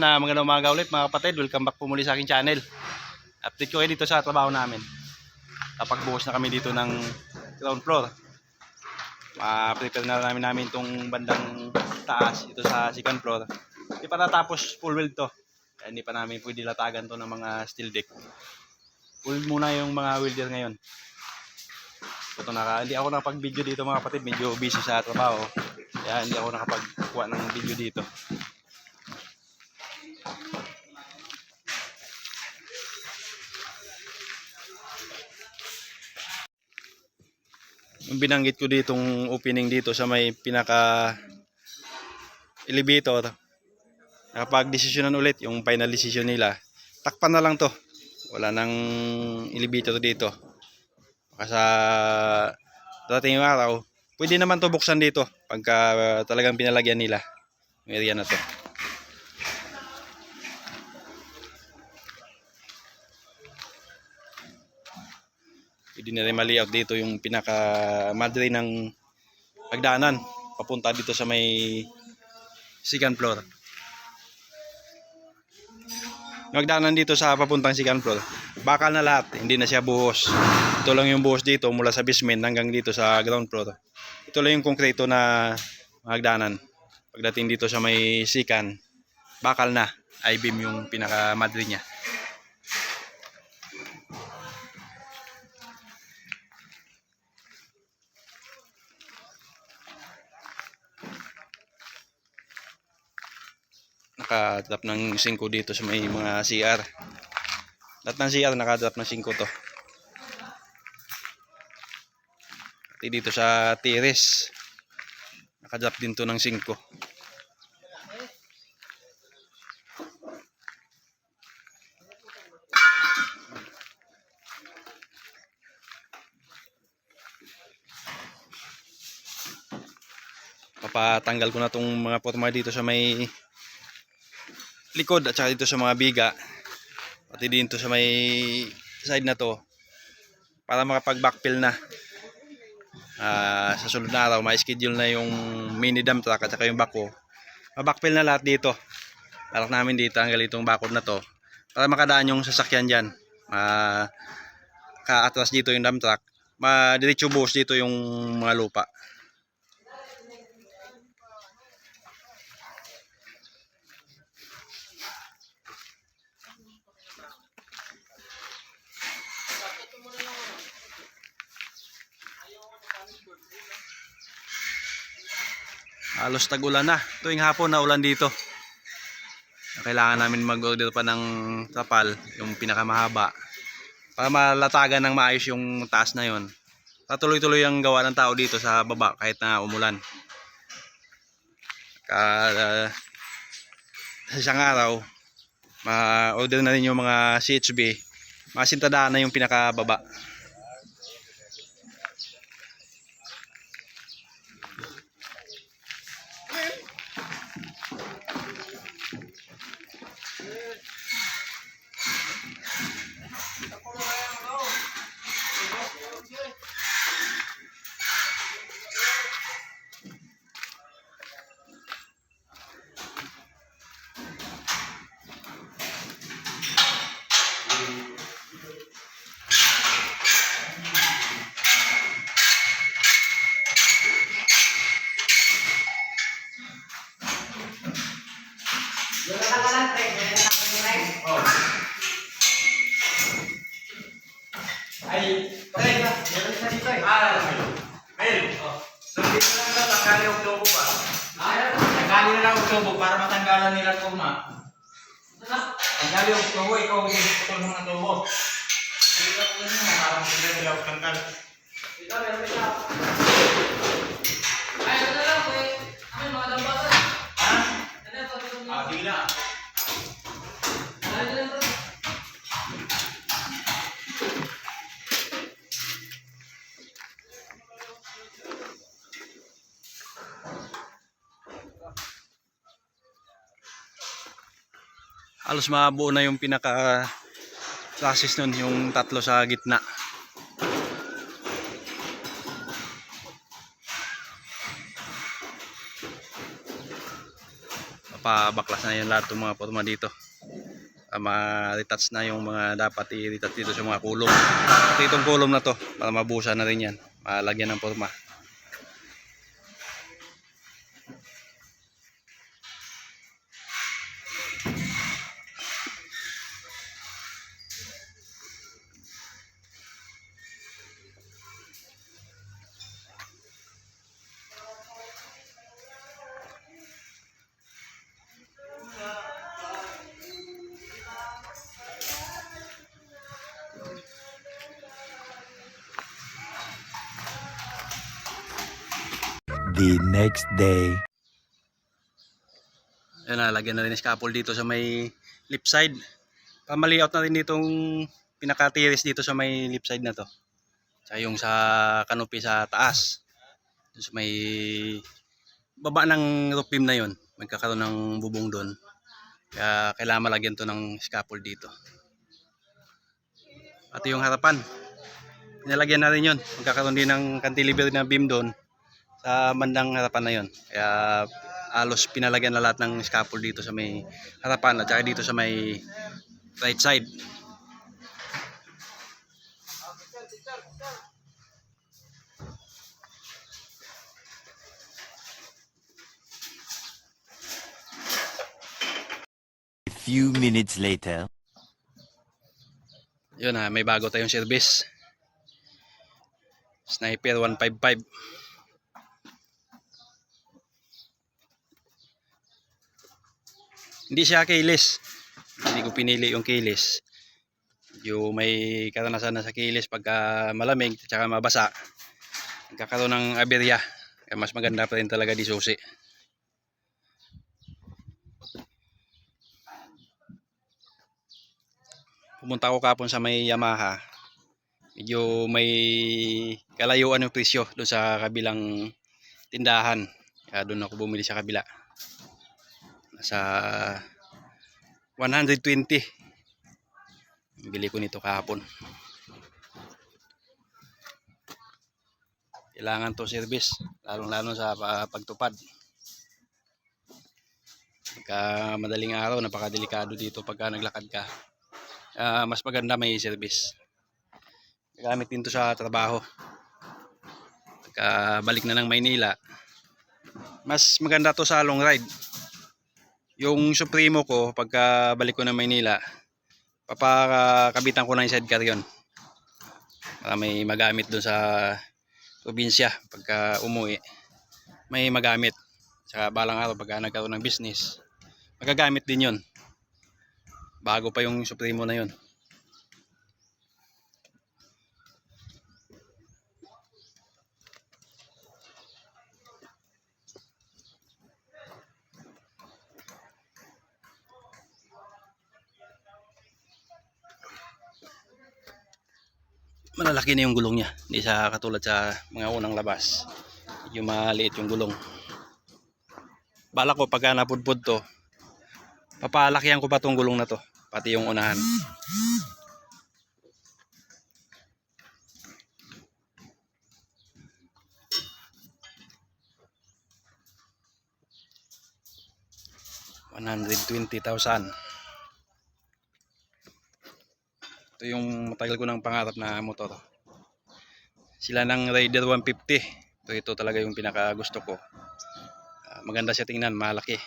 Ayun na, magandang umaga ulit mga kapatid. Welcome back po muli sa aking channel. Update ko kayo dito sa trabaho namin. Kapag buhos na kami dito ng ground floor. Ma-prepare na namin namin itong bandang taas ito sa second floor. Hindi pa natapos full weld to. Kaya hindi pa namin pwede latagan to ng mga steel deck. Full muna yung mga welder ngayon. Ito naka, hindi ako nakapag-video dito mga kapatid. Medyo busy sa trabaho. Kaya hindi ako nakapagkuha ng video dito. Yung binanggit ko ditong opening dito sa may pinaka elevator. Nakapag desisyonan ulit yung final decision nila. Takpan na lang to. Wala nang elevator dito. Baka sa dating araw pwede naman to buksan dito pagka talagang pinalagyan nila. Yung area na to Pwede na rin ma-layout dito yung pinaka madre ng pagdaanan papunta dito sa may second floor. Yung hagdanan dito sa papuntang second floor, bakal na lahat, hindi na siya buhos. Ito lang yung buhos dito mula sa basement hanggang dito sa ground floor. Ito lang yung konkreto na hagdanan. Pagdating dito sa may sikan, bakal na, I-beam yung pinaka madre niya. Nakadrop ng 5 dito sa may mga CR. Lahat ng CR nakadrop ng 5 to. Pati dito sa tiris. Nakadrop din to ng 5. Papatanggal ko na tong mga forma dito sa may likod at saka dito sa mga biga. Pati dito sa may side na to. Para makapag backfill na. Ah, sa sunod na araw ma-schedule na yung mini dump truck at saka yung bako. Ma-backfill na lahat dito. Alak namin dito ang itong bakod na to. Para makadaan yung sasakyan dyan. Ma ka-atras dito yung dump truck. Ma-diretso buhos dito yung mga lupa halos tag-ulan na. Tuwing hapon na ulan dito. Kailangan namin mag-order pa ng tapal, yung pinakamahaba. Para malatagan ng maayos yung taas na yon. Patuloy-tuloy ang gawa ng tao dito sa baba kahit na umulan. Ka, uh, sa isang araw, ma-order na rin yung mga CHB. Masintadaan na yung pinakababa. Ikaw ang putol mo ng tubo. Parang sila nila ang tanggal. Ito, meron ito. Ay, ito na lang, pre. Ay, mga lambasan. Ha? Ano, pag- Ah, sige na. Halos mabuo na yung pinaka classes nun yung tatlo sa gitna Papabaklas na yung lahat ng mga porma dito. Uh, ma-retouch na yung mga dapat i-retouch dito sa mga kulong. Ito itong kulong na to para mabusa na rin yan. Malagyan ng porma. The next day. Ayan na, lagyan na rin scaffold dito sa may lip side. Pamali-out na rin ditong pinaka-tiris dito sa may lip side na to. Tsaka yung sa canopy sa taas. Doon sa may baba ng roof beam na yon magkakaroon ng bubong doon. Kaya kailangan malagyan to ng scaffold dito. Pati yung harapan. Pinalagyan na rin yun. Magkakaroon din ng cantilever na beam doon sa bandang harapan na yon. Kaya alos pinalagyan na lahat ng scaffold dito sa may harapan at saka dito sa may right side. A few minutes later. Yun ha, may bago tayong service. Sniper 155. Hindi siya keyless. Hindi ko pinili yung keyless. Yung may karanasan na sa keyless pagka malamig at saka mabasa. Nagkakaroon ng aberya. Mas maganda pa rin talaga di susi. Pumunta ako kapon sa may Yamaha. Medyo may kalayuan yung presyo doon sa kabilang tindahan. Kaya doon ako bumili sa kabila. Nasa 120. Bili ko nito kahapon. Kailangan to service. Lalong lalo sa pa- pagtupad. Pagka madaling araw, napakadelikado dito pagka naglakad ka. Ah, mas maganda may service. Gamit din to sa trabaho. Pagka balik na ng Maynila, mas maganda to sa long ride. Yung Supremo ko, pagka balik ko ng Maynila, papakabitan ko ng sidecar yun. Para may magamit doon sa probinsya pagka umuwi. May magamit. Saka balang araw pagka nagkaroon ng business, magagamit din yun. Bago pa yung Supremo na yun. Malalaki na yung gulong niya. Hindi sa katulad sa mga unang labas. Yung maliit yung gulong. Bala ko pagka napudpud to, papalakihan ko pa tong gulong na to. Pati yung unahan. One hundred twenty thousand. Ito yung matagal ko ng pangarap na motor. Sila ng Raider 150. Ito, ito talaga yung pinaka gusto ko. Ah, maganda siya tingnan, malaki.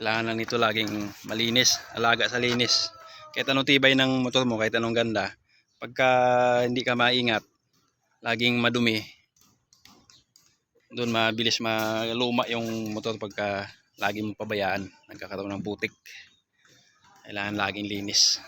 Kailangan lang nito laging malinis, alaga sa linis. Kahit anong tibay ng motor mo, kahit anong ganda, pagka hindi ka maingat, laging madumi, doon mabilis maluma yung motor pagka lagi mo pabayaan. Nagkakaroon ng putik kailangan laging linis